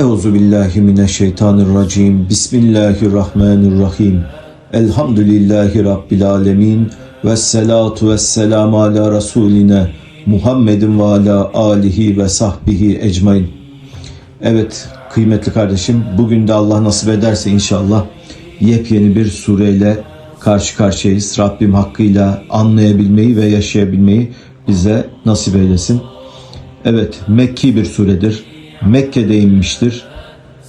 Euzu billahi mineşşeytanirracim. Bismillahirrahmanirrahim. Elhamdülillahi rabbil alamin. Ves salatu ves selamu ala rasulina Muhammedin ve ala alihi ve sahbihi ecmain. Evet kıymetli kardeşim bugün de Allah nasip ederse inşallah yepyeni bir sureyle karşı karşıyayız. Rabbim hakkıyla anlayabilmeyi ve yaşayabilmeyi bize nasip eylesin. Evet Mekki bir suredir. Mekke'de inmiştir.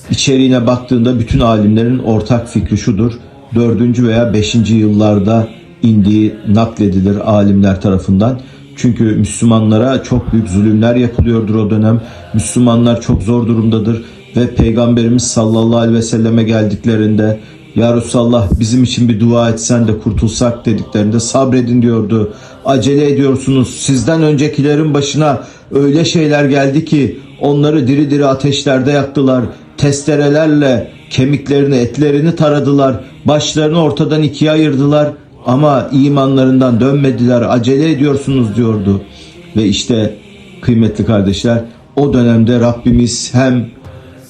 İçeriğine baktığında bütün alimlerin ortak fikri şudur. 4. veya 5. yıllarda indiği nakledilir alimler tarafından. Çünkü Müslümanlara çok büyük zulümler yapılıyordur o dönem. Müslümanlar çok zor durumdadır ve Peygamberimiz sallallahu aleyhi ve selleme geldiklerinde ya Resulallah bizim için bir dua etsen de kurtulsak dediklerinde sabredin diyordu. Acele ediyorsunuz. Sizden öncekilerin başına öyle şeyler geldi ki onları diri diri ateşlerde yaktılar. Testerelerle kemiklerini, etlerini taradılar. Başlarını ortadan ikiye ayırdılar. Ama imanlarından dönmediler. Acele ediyorsunuz diyordu. Ve işte kıymetli kardeşler o dönemde Rabbimiz hem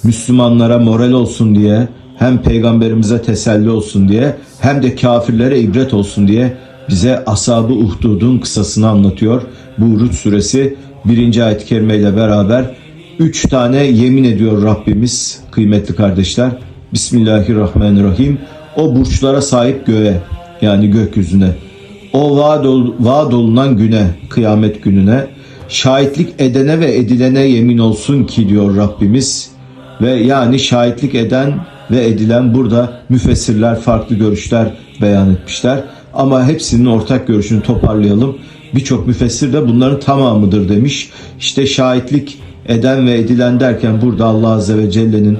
Müslümanlara moral olsun diye hem peygamberimize teselli olsun diye hem de kafirlere ibret olsun diye bize Ashab-ı Uhdud'un kısasını anlatıyor. Bu Rut suresi birinci ayet-i kerime ile beraber üç tane yemin ediyor Rabbimiz kıymetli kardeşler. Bismillahirrahmanirrahim. O burçlara sahip göğe yani gökyüzüne o vaad, ol, vaad olunan güne, kıyamet gününe, şahitlik edene ve edilene yemin olsun ki diyor Rabbimiz. Ve yani şahitlik eden ve edilen burada müfessirler farklı görüşler beyan etmişler. Ama hepsinin ortak görüşünü toparlayalım. Birçok müfessir de bunların tamamıdır demiş. İşte şahitlik eden ve edilen derken burada Allah Azze ve Celle'nin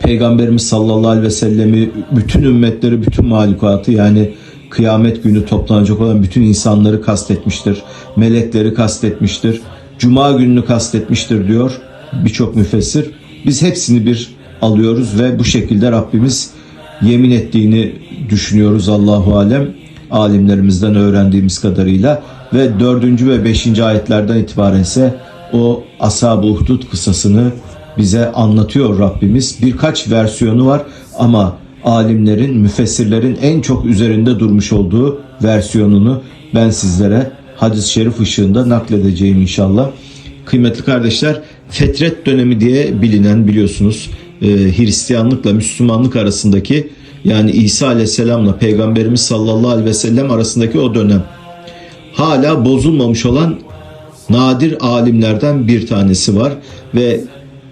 Peygamberimiz sallallahu aleyhi ve sellemi bütün ümmetleri, bütün mahlukatı yani kıyamet günü toplanacak olan bütün insanları kastetmiştir. Melekleri kastetmiştir. Cuma gününü kastetmiştir diyor birçok müfessir. Biz hepsini bir alıyoruz ve bu şekilde Rabbimiz yemin ettiğini düşünüyoruz Allahu alem alimlerimizden öğrendiğimiz kadarıyla ve dördüncü ve beşinci ayetlerden itibaren ise o ashab-ı uhdud kısasını bize anlatıyor Rabbimiz. Birkaç versiyonu var ama alimlerin, müfessirlerin en çok üzerinde durmuş olduğu versiyonunu ben sizlere hadis-i şerif ışığında nakledeceğim inşallah. Kıymetli kardeşler, fetret dönemi diye bilinen biliyorsunuz e, Hristiyanlıkla Müslümanlık arasındaki yani İsa Aleyhisselam'la Peygamberimiz sallallahu aleyhi ve sellem arasındaki o dönem hala bozulmamış olan nadir alimlerden bir tanesi var ve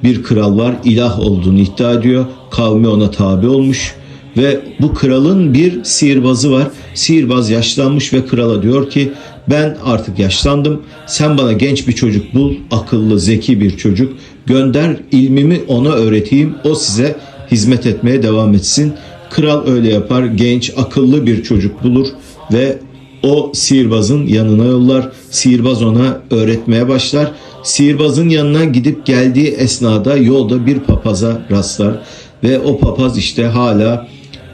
bir kral var ilah olduğunu iddia ediyor. Kavmi ona tabi olmuş ve bu kralın bir sihirbazı var. Sihirbaz yaşlanmış ve krala diyor ki ben artık yaşlandım. Sen bana genç bir çocuk bul, akıllı, zeki bir çocuk. Gönder ilmimi ona öğreteyim. O size hizmet etmeye devam etsin. Kral öyle yapar. Genç, akıllı bir çocuk bulur ve o sihirbazın yanına yollar. Sihirbaz ona öğretmeye başlar. Sihirbazın yanına gidip geldiği esnada yolda bir papaza rastlar ve o papaz işte hala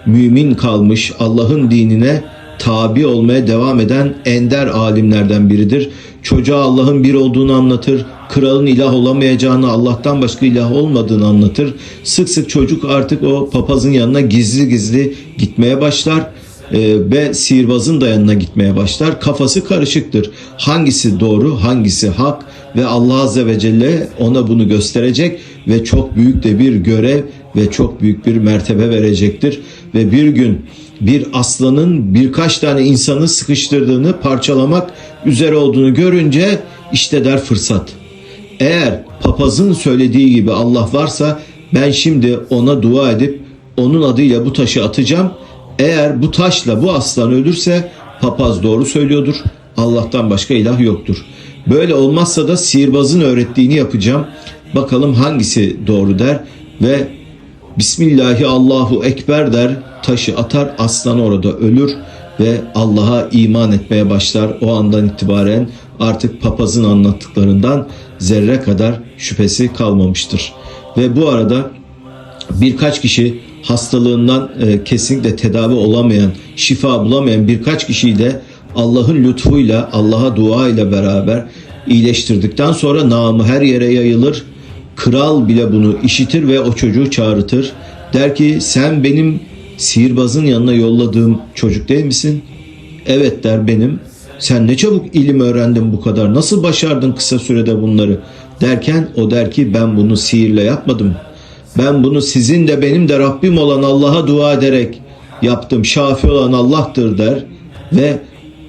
mümin kalmış Allah'ın dinine tabi olmaya devam eden ender alimlerden biridir. Çocuğa Allah'ın bir olduğunu anlatır. Kralın ilah olamayacağını, Allah'tan başka ilah olmadığını anlatır. Sık sık çocuk artık o papazın yanına gizli gizli gitmeye başlar ve sihirbazın da yanına gitmeye başlar. Kafası karışıktır. Hangisi doğru, hangisi hak ve Allah Azze ve Celle ona bunu gösterecek ve çok büyük de bir görev ve çok büyük bir mertebe verecektir. Ve bir gün bir aslanın birkaç tane insanı sıkıştırdığını parçalamak üzere olduğunu görünce işte der fırsat. Eğer papazın söylediği gibi Allah varsa ben şimdi ona dua edip onun adıyla bu taşı atacağım. Eğer bu taşla bu aslan ölürse papaz doğru söylüyordur. Allah'tan başka ilah yoktur. Böyle olmazsa da sihirbazın öğrettiğini yapacağım. Bakalım hangisi doğru der ve Bismillahi Allahu Ekber der, taşı atar, aslan orada ölür ve Allah'a iman etmeye başlar. O andan itibaren artık papazın anlattıklarından zerre kadar şüphesi kalmamıştır. Ve bu arada birkaç kişi hastalığından e, kesinlikle tedavi olamayan, şifa bulamayan birkaç kişiyi de Allah'ın lütfuyla, Allah'a dua ile beraber iyileştirdikten sonra namı her yere yayılır Kral bile bunu işitir ve o çocuğu çağrıtır. Der ki sen benim sihirbazın yanına yolladığım çocuk değil misin? Evet der benim. Sen ne çabuk ilim öğrendin bu kadar. Nasıl başardın kısa sürede bunları? Derken o der ki ben bunu sihirle yapmadım. Ben bunu sizin de benim de Rabbim olan Allah'a dua ederek yaptım. Şafi olan Allah'tır der ve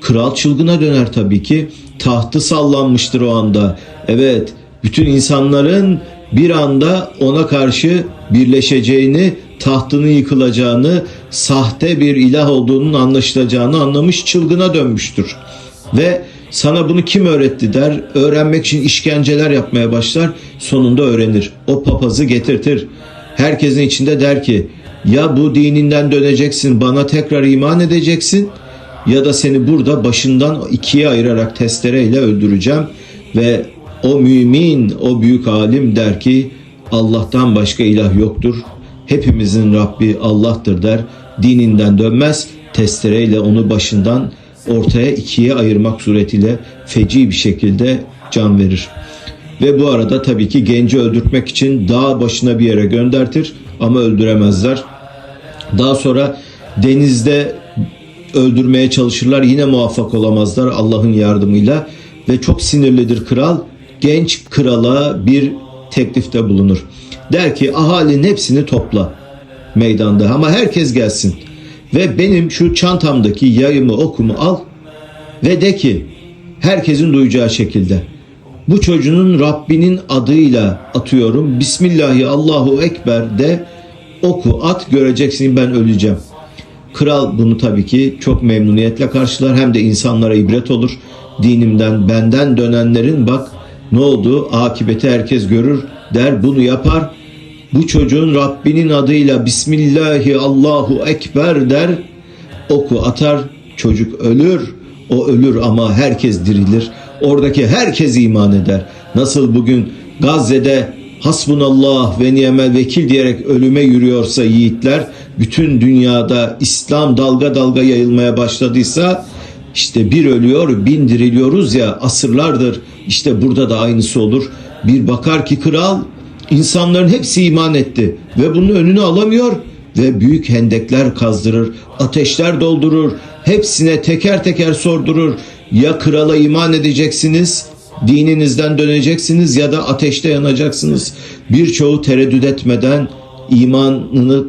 kral çılgına döner tabii ki. Tahtı sallanmıştır o anda. Evet, bütün insanların bir anda ona karşı birleşeceğini, tahtının yıkılacağını, sahte bir ilah olduğunun anlaşılacağını anlamış çılgına dönmüştür. Ve sana bunu kim öğretti der, öğrenmek için işkenceler yapmaya başlar, sonunda öğrenir. O papazı getirtir. Herkesin içinde der ki, ya bu dininden döneceksin, bana tekrar iman edeceksin ya da seni burada başından ikiye ayırarak testereyle öldüreceğim ve o mümin, o büyük alim der ki Allah'tan başka ilah yoktur. Hepimizin Rabbi Allah'tır der. Dininden dönmez. Testereyle onu başından ortaya ikiye ayırmak suretiyle feci bir şekilde can verir. Ve bu arada tabii ki genci öldürtmek için dağ başına bir yere göndertir ama öldüremezler. Daha sonra denizde öldürmeye çalışırlar. Yine muvaffak olamazlar Allah'ın yardımıyla. Ve çok sinirlidir kral. Genç krala bir teklifte bulunur. Der ki ahalinin hepsini topla meydanda ama herkes gelsin. Ve benim şu çantamdaki yayımı okumu al ve de ki herkesin duyacağı şekilde bu çocuğun Rabbinin adıyla atıyorum. Bismillahi Allahu Ekber de oku at göreceksin ben öleceğim. Kral bunu tabii ki çok memnuniyetle karşılar hem de insanlara ibret olur. Dinimden benden dönenlerin bak ne oldu akibeti herkes görür der bunu yapar. Bu çocuğun Rabbinin adıyla Bismillahi Allahu Ekber der oku atar çocuk ölür o ölür ama herkes dirilir. Oradaki herkes iman eder. Nasıl bugün Gazze'de hasbunallah ve ni'mel vekil diyerek ölüme yürüyorsa yiğitler bütün dünyada İslam dalga dalga yayılmaya başladıysa işte bir ölüyor bin diriliyoruz ya asırlardır işte burada da aynısı olur. Bir bakar ki kral insanların hepsi iman etti ve bunun önünü alamıyor ve büyük hendekler kazdırır, ateşler doldurur, hepsine teker teker sordurur. Ya krala iman edeceksiniz, dininizden döneceksiniz ya da ateşte yanacaksınız. Birçoğu tereddüt etmeden imanını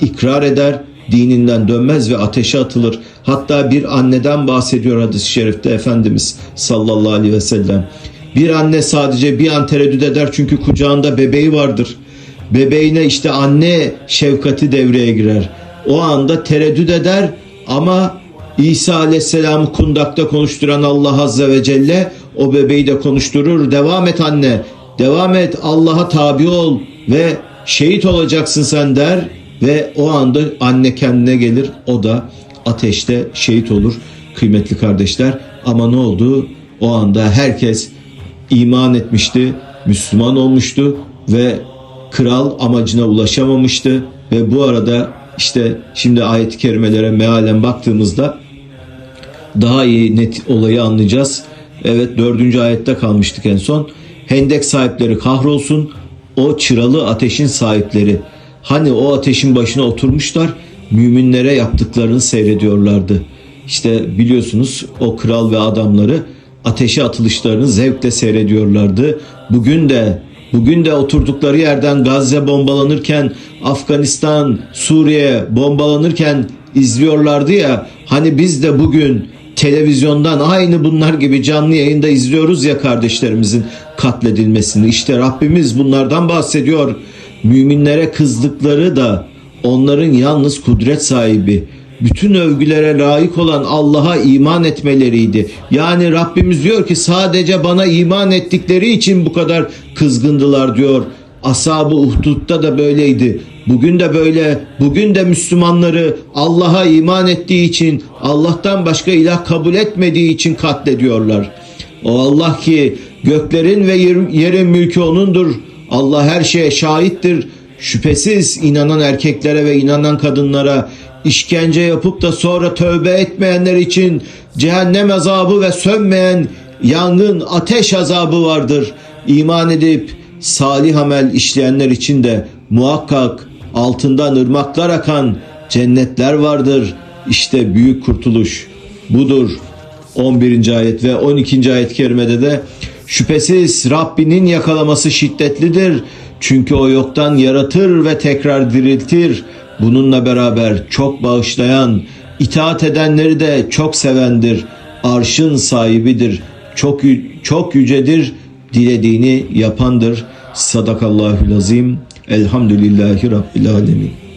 ikrar eder, dininden dönmez ve ateşe atılır. Hatta bir anneden bahsediyor hadis-i şerifte Efendimiz sallallahu aleyhi ve sellem. Bir anne sadece bir an tereddüt eder çünkü kucağında bebeği vardır. Bebeğine işte anne şefkati devreye girer. O anda tereddüt eder ama İsa aleyhisselamı kundakta konuşturan Allah azze ve celle o bebeği de konuşturur. Devam et anne, devam et Allah'a tabi ol ve şehit olacaksın sen der ve o anda anne kendine gelir o da ateşte şehit olur kıymetli kardeşler. Ama ne oldu? O anda herkes iman etmişti, Müslüman olmuştu ve kral amacına ulaşamamıştı ve bu arada işte şimdi ayet-i kerimelere mealen baktığımızda daha iyi net olayı anlayacağız. Evet dördüncü ayette kalmıştık en son. Hendek sahipleri kahrolsun. O çıralı ateşin sahipleri. Hani o ateşin başına oturmuşlar müminlere yaptıklarını seyrediyorlardı. İşte biliyorsunuz o kral ve adamları ateşe atılışlarını zevkle seyrediyorlardı. Bugün de bugün de oturdukları yerden Gazze bombalanırken, Afganistan, Suriye bombalanırken izliyorlardı ya. Hani biz de bugün televizyondan aynı bunlar gibi canlı yayında izliyoruz ya kardeşlerimizin katledilmesini. İşte Rabbimiz bunlardan bahsediyor. Müminlere kızdıkları da onların yalnız kudret sahibi, bütün övgülere layık olan Allah'a iman etmeleriydi. Yani Rabbimiz diyor ki sadece bana iman ettikleri için bu kadar kızgındılar diyor. Ashab-ı Uhdud'da da böyleydi. Bugün de böyle. Bugün de Müslümanları Allah'a iman ettiği için, Allah'tan başka ilah kabul etmediği için katlediyorlar. O Allah ki göklerin ve yerin mülkü O'nundur. Allah her şeye şahittir. Şüphesiz inanan erkeklere ve inanan kadınlara işkence yapıp da sonra tövbe etmeyenler için cehennem azabı ve sönmeyen yangın ateş azabı vardır. İman edip salih amel işleyenler için de muhakkak altından ırmaklar akan cennetler vardır. İşte büyük kurtuluş budur. 11. ayet ve 12. ayet-i kerimede de şüphesiz Rabbinin yakalaması şiddetlidir. Çünkü o yoktan yaratır ve tekrar diriltir. Bununla beraber çok bağışlayan, itaat edenleri de çok sevendir. Arşın sahibidir. Çok çok yücedir. Dilediğini yapandır. Sadakallahül azim. Elhamdülillahi Rabbil alemin.